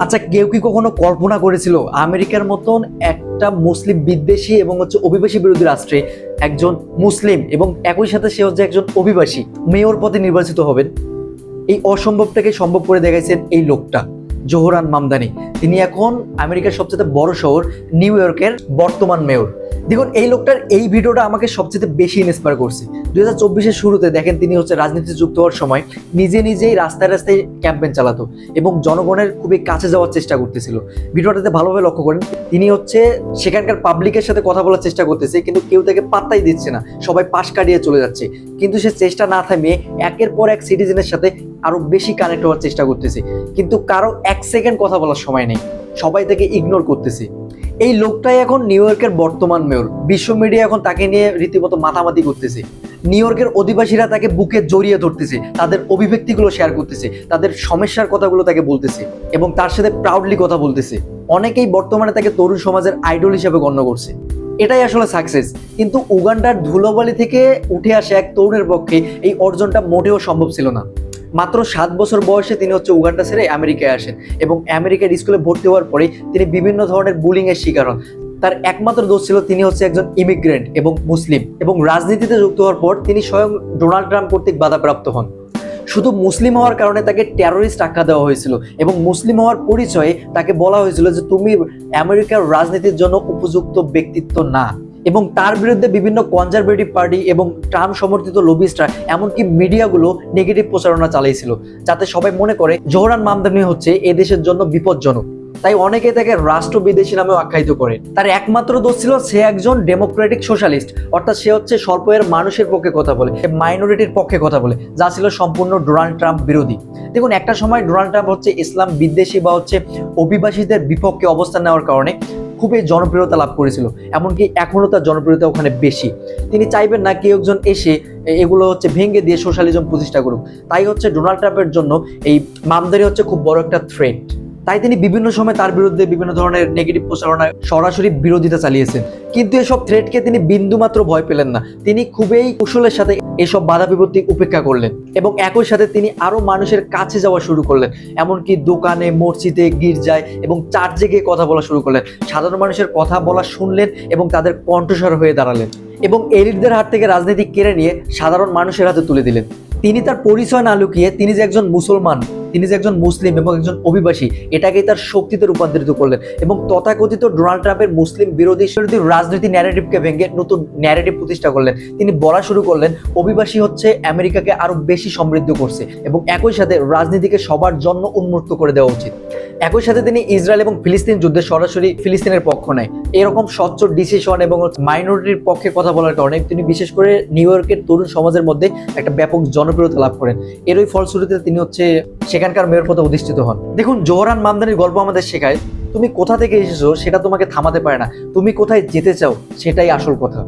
আচ্ছা কেউ কি কখনো কল্পনা করেছিল আমেরিকার মতন একটা মুসলিম বিদ্বেষী এবং হচ্ছে অভিবাসী বিরোধী রাষ্ট্রে একজন মুসলিম এবং একই সাথে সে হচ্ছে একজন অভিবাসী মেয়র পদে নির্বাচিত হবেন? এই অসম্ভবটাকে সম্ভব করে দেখাইছেন এই লোকটা, জোহরান মামদানি। তিনি এখন আমেরিকার সবচেয়ে বড় শহর নিউ ইয়র্কের বর্তমান মেয়র। দেখুন, এই লোকটার এই ভিডিওটা আমাকে সবচেয়ে বেশি ইন্সপায়ার করছে। দুই হাজার চব্বিশের শুরুতে দেখেন, তিনি হচ্ছে রাজনীতিতে যুক্ত হওয়ার সময় নিজে নিজেই রাস্তায় রাস্তায় ক্যাম্পেইন চালাতো এবং জনগণের খুবই কাছে যাওয়ার চেষ্টা করতেছিল। ভিডিওটাতে ভালোভাবে লক্ষ্য করেন, তিনি হচ্ছে সেখানকার পাবলিকের সাথে কথা বলার চেষ্টা করতেছে, কিন্তু কেউ তাকে পাত্তাই দিচ্ছে না। সবাই পাশ কাটিয়ে চলে যাচ্ছে। কিন্তু সে চেষ্টা না থামিয়ে একের পর এক সিটিজেনের সাথে আরও বেশি কানেক্ট হওয়ার চেষ্টা করতেছে। কিন্তু কারও এক সেকেন্ড কথা বলার সময় নেই। সবাই তাকে ইগনোর করতেছে। এই লোকটাই এখন নিউ ইয়র্কের বর্তমান মেয়র বিশ্ব মিডিয়া এখন তাকে নিয়ে রীতিমতো মাতামাতি করতেছে। নিউ ইয়র্কের অধিবাসীরা তাকে বুকে জড়িয়ে ধরতেছে, তাদের অভিব্যক্তিগুলো শেয়ার করতেছে, তাদের সমস্যার কথাগুলো তাকে বলতেছে এবং তার সাথে প্রাউডলি কথা বলতেছে। অনেকেই বর্তমানে তাকে তরুণ সমাজের আইডল হিসেবে গণ্য করছে। এটাই আসলে সাকসেস কিন্তু উগান্ডার ধুলোবালি থেকে উঠে আসে এক তরুণের পক্ষে এই অর্জনটা মোটেও সম্ভব ছিল না। মাত্র সাত বছর বয়সে তিনি হচ্ছে উগান্ডা ছেড়ে আমেরিকায় আসেন এবং আমেরিকার স্কুলে ভর্তি হওয়ার পরে তিনি বিভিন্ন ধরনের বুলিং এর শিকার হন। তার একমাত্র দোষ ছিল তিনি হচ্ছে একজন ইমিগ্রেন্ট এবং মুসলিম এবং রাজনীতিতে যুক্ত হওয়ার পর তিনি স্বয়ং ডোনাল্ড ট্রাম্প কর্তৃক বাধাপ্রাপ্ত হন। শুধু মুসলিম হওয়ার কারণে তাকে টেরোরিস্ট আখ্যা দেওয়া হয়েছিল এবং মুসলিম হওয়ার পরিচয়ে তাকে বলা হয়েছিল যে তুমি আমেরিকার রাজনীতির জন্য উপযুক্ত ব্যক্তিত্ব না। এবং তার বিরুদ্ধে বিভিন্ন কনজারভেটিভ পার্টি এবং ট্রাম্প সমর্থিত লবিস্টরা এমনকি মিডিয়াগুলো নেগেটিভ প্রচারণা চালিয়েছিল, যাতে সবাই মনে করে জোহরান মামদানি হচ্ছে এ দেশের জন্য বিপজ্জনক। তাই অনেকে তাকে রাষ্ট্র বিদেশি নামেও আখ্যায়িত করে। তার একমাত্র দোষ ছিল সে একজন ডেমোক্রেটিক সোশ্যালিস্ট অর্থাৎ সে হচ্ছে স্বল্প এর মানুষের পক্ষে কথা বলে মাইনরিটির পক্ষে কথা বলে, যা ছিল সম্পূর্ণ ডোনাল্ড ট্রাম্প বিরোধী। দেখুন, একটা সময় ডোনাল্ড ট্রাম্প হচ্ছে ইসলাম বিদ্বেষী বা হচ্ছে অভিবাসীদের বিপক্ষে অবস্থান নেওয়ার কারণে খুবই জনপ্রিয়তা লাভ করেছিল, এমনকি এখনও তার জনপ্রিয়তা ওখানে বেশি। তিনি চাইবেন না কেউ একজন এসে এগুলো হচ্ছে ভেঙে দিয়ে সোশ্যালিজম প্রতিষ্ঠা করুক। তাই হচ্ছে ডোনাল্ড ট্রাম্পের জন্য এই মামদারি হচ্ছে খুব বড় একটা থ্রেট তাই তিনি বিভিন্ন সময় তার বিরুদ্ধে বিভিন্ন ধরনের নেগেটিভ প্রচারণায় সরাসরি বিরোধিতা চালিয়েছেন। কিন্তু এসব থ্রেটকে তিনি বিন্দুমাত্র ভয় পেলেন না। তিনি খুবই কুশলের সাথে এসব বাধা বিপত্তি উপেক্ষা করলেন এবং একই সাথে তিনি আরও মানুষের কাছে যাওয়া শুরু করলেন। এমনকি দোকানে, মসজিদে, গির্জায় এবং চার্চে গিয়ে কথা বলা শুরু করলেন। সাধারণ মানুষের কথা বলা শুনলেন এবং তাদের কণ্ঠস্বর হয়ে দাঁড়ালেন এবং এলিটদের হাত থেকে রাজনীতি কেড়ে নিয়ে সাধারণ মানুষের হাতে তুলে দিলেন। তিনি তার পরিচয় না লুকিয়ে তিনি যে একজন মুসলমান তিনি যে একজন মুসলিম এবং একজন অভিবাসী, এটাকেই তার শক্তিতে রূপান্তরিত করলেন এবং তথাকথিত ডোনাল্ড ট্রাম্পের মুসলিম বিরোধী বিরোধী রাজনীতি ন্যারেটিভকে ভেঙে নতুন ন্যারেটিভ প্রতিষ্ঠা করলেন। তিনি বলা শুরু করলেন, অভিবাসী হচ্ছে আমেরিকাকে আরও বেশি সমৃদ্ধ করছে এবং একই সাথে রাজনীতিকে সবার জন্য উন্মুক্ত করে দেওয়া উচিত। একই সাথে তিনি ইসরায়েল এবং ফিলিস্তিন যুদ্ধে সরাসরি ফিলিস্তিনের পক্ষ নেয়। এরকম স্বচ্ছ ডিসিশন এবং মাইনরিটির পক্ষে কথা বলার কারণে তিনি বিশেষ করে নিউ ইয়র্কের তরুণ সমাজের মধ্যে একটা ব্যাপক জনপ্রিয়তা লাভ করেন। এরই ফলশ্রুতিতে তিনি হচ্ছে সেখানকার মেয়র পদে অধিষ্ঠিত হন। দেখুন, জোহরান মামদানির গল্প আমাদের শেখায়, তুমি কোথা থেকে এসেছ সেটা তোমাকে থামাতে পারে না। তুমি কোথায় যেতে চাও সেটাই আসল কথা।